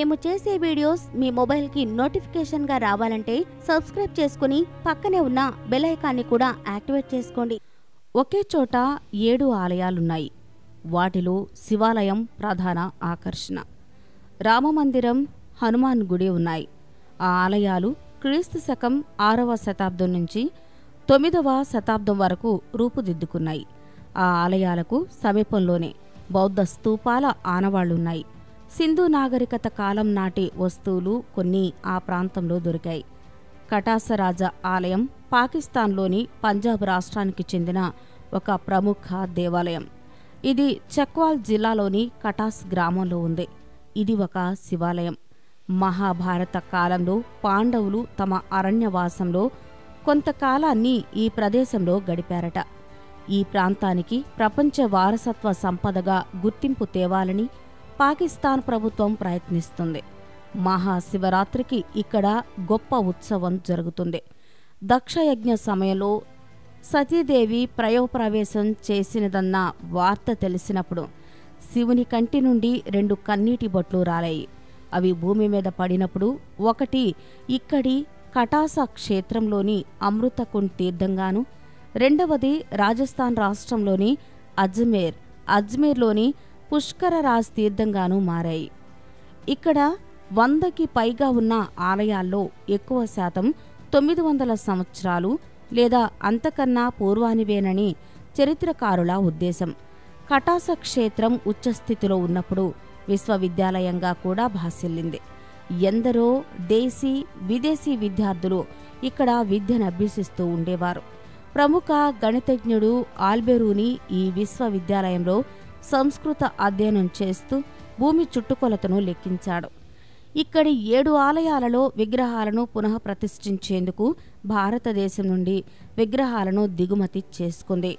మేము చేసే వీడియోస్ మీ మొబైల్కి నోటిఫికేషన్గా రావాలంటే సబ్స్క్రైబ్ చేసుకుని పక్కనే ఉన్న బెల్ ఐకాన్ని కూడా యాక్టివేట్ చేసుకోండి. ఒకే చోట ఏడు ఆలయాలున్నాయి. వాటిలో శివాలయం ప్రధాన ఆకర్షణ. రామమందిరం హనుమాన్ గుడి ఉన్నాయి. ఆ ఆలయాలు క్రీస్తు శకం ఆరవ శతాబ్దం నుంచి తొమ్మిదవ శతాబ్దం వరకు రూపుదిద్దుకున్నాయి. ఆ ఆలయాలకు సమీపంలోనే బౌద్ధ స్తూపాల ఆనవాళ్ళున్నాయి. సింధు నాగరికత కాలం నాటి వస్తువులు కొన్ని ఆ ప్రాంతంలో దొరికాయి. కటాసరాజ ఆలయం పాకిస్తాన్లోని పంజాబ్ రాష్ట్రానికి చెందిన ఒక ప్రముఖ దేవాలయం. ఇది చక్వాల్ జిల్లాలోని కటాస్ గ్రామంలో ఉంది. ఇది ఒక శివాలయం. మహాభారత కాలంలో పాండవులు తమ అరణ్యవాసంలో కొంతకాలాన్ని ఈ ప్రదేశంలో గడిపారట. ఈ ప్రాంతానికి ప్రపంచ వారసత్వ సంపదగా గుర్తింపు తేవాలని పాకిస్తాన్ ప్రభుత్వం ప్రయత్నిస్తుంది. మహాశివరాత్రికి ఇక్కడ గొప్ప ఉత్సవం జరుగుతుంది. దక్షయజ్ఞ సమయంలో సతీదేవి ప్రయోప్రవేశం చేసినదన్న వార్త తెలిసినప్పుడు శివుని కంటి నుండి రెండు కన్నీటి బొట్లు రాలాయి. అవి భూమి మీద పడినప్పుడు ఒకటి ఇక్కడి కటాస క్షేత్రంలోని అమృతకుండ్ తీర్థంగాను రెండవది రాజస్థాన్ రాష్ట్రంలోని అజ్మేర్ అజ్మేర్లోని పుష్కర రాజ్ తీర్థంగాను మారాయి. ఇక్కడ వందకి పైగా ఉన్న ఆలయాల్లో ఎక్కువ శాతం తొమ్మిది వందల సంవత్సరాలు లేదా అంతకన్నా పూర్వానివేనని చరిత్రకారుల ఉద్దేశం. కటాస క్షేత్రం ఉచ్చస్థితిలో ఉన్నప్పుడు విశ్వవిద్యాలయంగా కూడా భాసిల్లింది. ఎందరో దేశీ విదేశీ విద్యార్థులు ఇక్కడ విద్యను అభ్యసిస్తూ ఉండేవారు. ప్రముఖ గణితజ్ఞుడు ఆల్బెరూని ఈ విశ్వవిద్యాలయంలో సంస్కృత అధ్యయనం చేస్తూ భూమి చుట్టుకొలతను లెక్కించాడు. ఇక్కడి ఏడు ఆలయాలలో విగ్రహాలను పునః ప్రతిష్ఠించేందుకు భారతదేశం నుండి విగ్రహాలను దిగుమతి చేసుకుంది.